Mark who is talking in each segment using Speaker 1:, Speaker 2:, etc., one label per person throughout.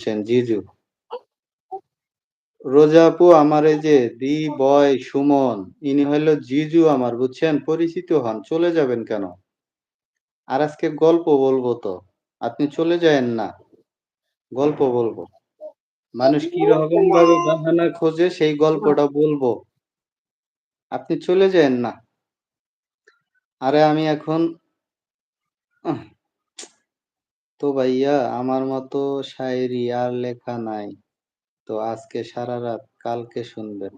Speaker 1: বলছেন, জিজু। রোজা আপু আমার এই যে দি বয় সুমন, ইনি হলো জিজু আমার, বুঝছেন? পরিচিত হন, চলে যাবেন কেন? আর আজকে গল্প বলব তো, আপনি চলে যায়েন না। গল্প বলব। মানুষ কি রকম ভাবে বাহানা খোঁজে, সেই গল্পটা বলব। আপনি চলে যায়েন না। আরে আমি এখন তো ভাইয়া, আমার মতো শায়েরি আর লেখা নাই। তো আজকে সারা রাত কালকে শুনবেন।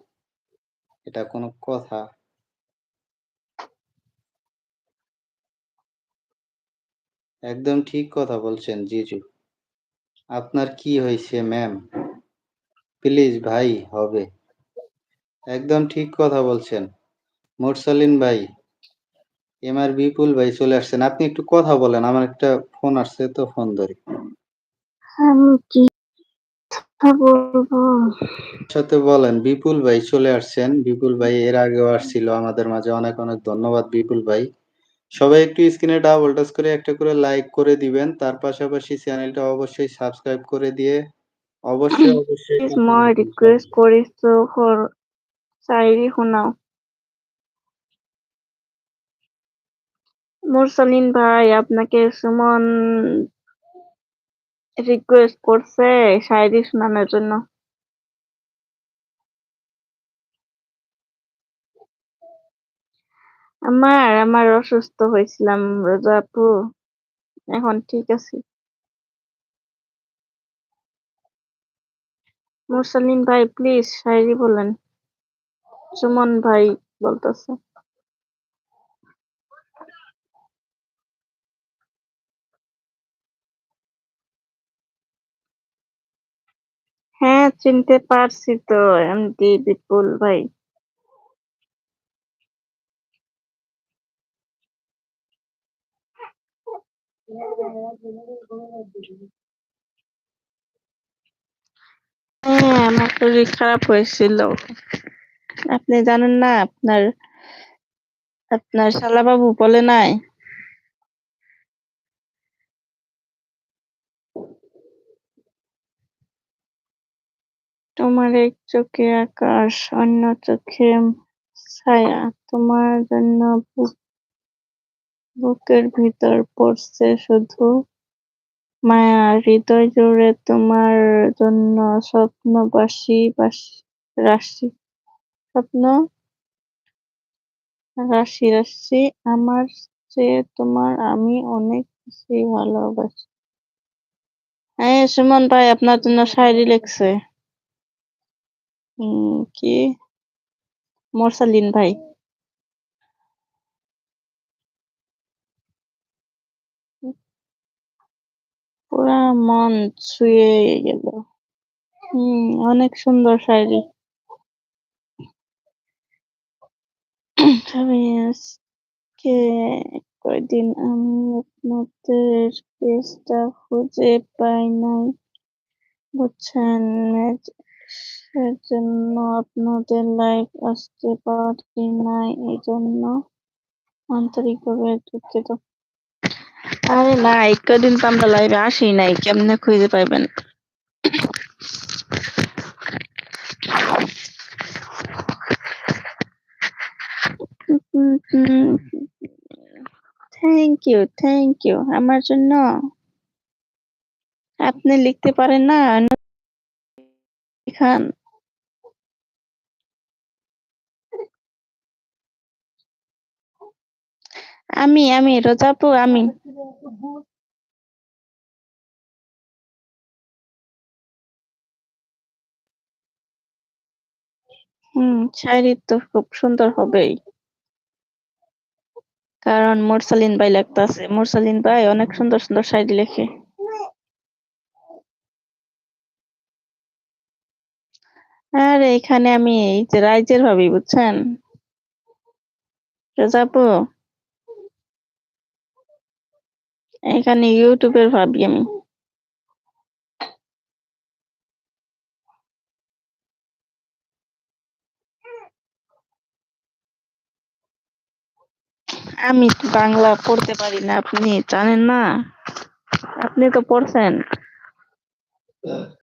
Speaker 1: এটা কোনো কথা? একদম ঠিক কথা বলছেন জিজু। আপনার কি হয়েছে ম্যাম? প্লিজ ভাই, হবে। একদম ঠিক কথা বলছেন। মুরসালিন ভাই এম আর বিপুল ভাই চলে আসছেন। আপনি একটু কথা বলেন আমার একটা ফোন আসছে তো ফোন ধরি।
Speaker 2: আমি কি বলব?
Speaker 1: সাথে বলেন বিপুল ভাই চলে আসছেন। বিপুল ভাই এর আগেও আসছিল আমাদের মাঝে। অনেক অনেক ধন্যবাদ বিপুল ভাই। সবাই একটু স্ক্রিনে ডাবল টাচ করে একটা করে লাইক করে দিবেন। তার পাশাপাশি চ্যানেলটা অবশ্যই সাবস্ক্রাইব করে দিয়ে অবশ্যই অবশ্যই
Speaker 2: মই রিকুৱেষ্ট কৰিছো ফৰ চাইৰি শুনাও মুরসালিন ভাই, আপনাকে সুমন রিকোয়েস্ট করছে শায়রি শোনানোর জন্য। আমার আমার অসুস্থ হয়েছিলাম রোজা আপু। এখন ঠিক আছে। মুরসালিন ভাই প্লিজ শায়রি বলেন। সুমন ভাই বলতেছে। হ্যাঁ চিনতে পারছি তো এমডি বিপুল ভাই। হ্যাঁ আমার শরীর খারাপ হয়েছিল। আপনি জানেন না, আপনার আপনার শালাবাবু বলে নাই? তোমার এক চোখে আকাশ, অন্য চোখে ছায়া। তোমার জন্য বুক, বুকের ভিতর পড়ছে শুধু মায়া। হৃদয় জুড়ে তোমার জন্য স্বপ্ন বাসি রাশি। স্বপ্ন? রাশি রাশি। আমার চেয়ে তোমার আমি অনেক বেশি ভালোবাসি। হ্যাঁ সুমন ভাই, আপনার জন্য শায়রি লিখছে উম, কি? মোরসালিন, ভাই। পুরা মন ছুঁয়ে গেল। হম অনেক সুন্দর আজকে কয়দিন আমি আপনাদের পেজটা খুঁজে পাই নাই। বুঝছেন সেজন্য আপনাদের লাইভ আসতে পারি নাই এই জন্য আন্তরিকভাবে দুঃখিত। আরে না কদিন তো আমরা লাইভে আসি নাই কেমনে খুঁজে পাইবেন? থ্যাংক ইউ থ্যাংক ইউ আমার জন্য। আপনি লিখতে পারেন না খান আমি আমি রোজাপু আমি। হুম শায়রি তো খুব সুন্দর হবেই। কারণ মুরসালিন ভাই লেখতাছে মুরসালিন ভাই অনেক সুন্দর সুন্দর শায়রি লেখে। আর, এখানে আমি এই যে রাইজের ভাবি, বুঝছেন? রোজাপু এখানে ইউটিউবের ভাবি আমি। আমি তো বাংলা পড়তে পারি না, আপনি জানেন না? আপনি তো পড়ছেন।